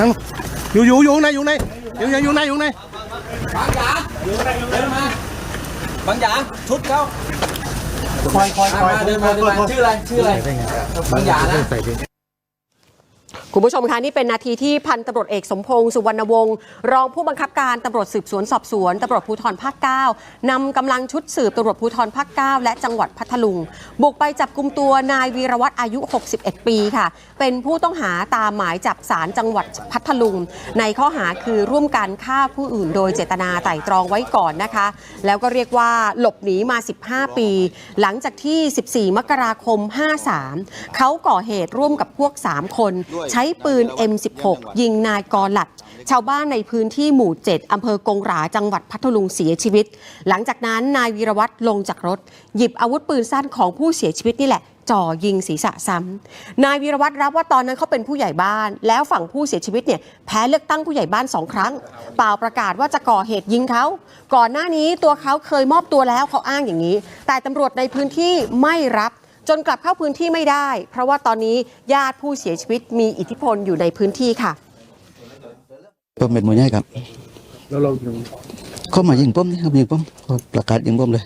นั่งอยู่อยู่อยู่ไหนอยู่ไหนอยู่ไหนอยู่ไหนอยู่ไหนบางอย่างเดินมาบางอย่างชุดเขาคอยคอยคอยมาเดินมาเดินมาชื่ออะไรชื่ออะไรบางอย่างนะ คุณผู้ชมคะนี่เป็นนาทีที่พันตำรวจเอกสมพงษ์สุวรรณวงศ์รองผู้บังคับการตำรวจสืบสวนสอบสวนตำรวจภูธรภาค9นำกำลังชุดสืบตำรวจภูธรภาค9และจังหวัดพัทลุง บุกไปจับกลุ่มตัวนายวีรวัตรอายุ 61 ปีค่ะ เป็นผู้ต้องหาตามหมายจับศาลจังหวัดพัทลุง ในข้อหาคือร่วมกันฆ่าผู้อื่นโดยเจตนาไตร่ตรองไว้ก่อนนะคะ แล้วก็เรียกว่าหลบหนีมา 15 ปี หลังจากที่ 14 มกราคม 53 เขาก่อเหตุร่วมกับพวก 3 คนใช้้ปืน M16 ยิงนายกอหลัด ชาวบ้านในพื้นที่หมู่ 7 อำเภอกงหราจังหวัดพัทลุงเสียชีวิต หลังจากนั้นนายวีรวัตรลงจากรถ หยิบอาวุธปืนสั้นของผู้เสียชีวิตนี่แหละจ่อยิงศีรษะซ้ำนายวีรวัตรรับว่าตอนนั้นเขาเป็นผู้ใหญ่บ้าน แล้วฝั่งผู้เสียชีวิตเนี่ยแพ้เลือกตั้งผู้ใหญ่บ้านสองครั้ง เปล่าประกาศว่าจะก่อเหตุยิงเขา ก่อนหน้านี้ตัวเขาเคยมอบตัวแล้วเขาอ้างอย่างนี้ แต่ตำรวจในพื้นที่ไม่รับ จนกลับเข้าพื้นที่ไม่ได้ เพราะว่าตอนนี้ญาติผู้เสียชีวิตมีอิทธิพลอยู่ในพื้นที่ค่ะผมเป็นมวยใหญ่ครับ แล้วเราเขามายิงผมนี่ครับยิงผมเขาประกาศยิงผมเลย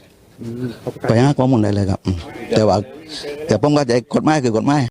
ไปหาข้อมูลได้เลยครับอืมแต่ว่า แต่ผมก็ใจกฎหมายคือกฎหมาย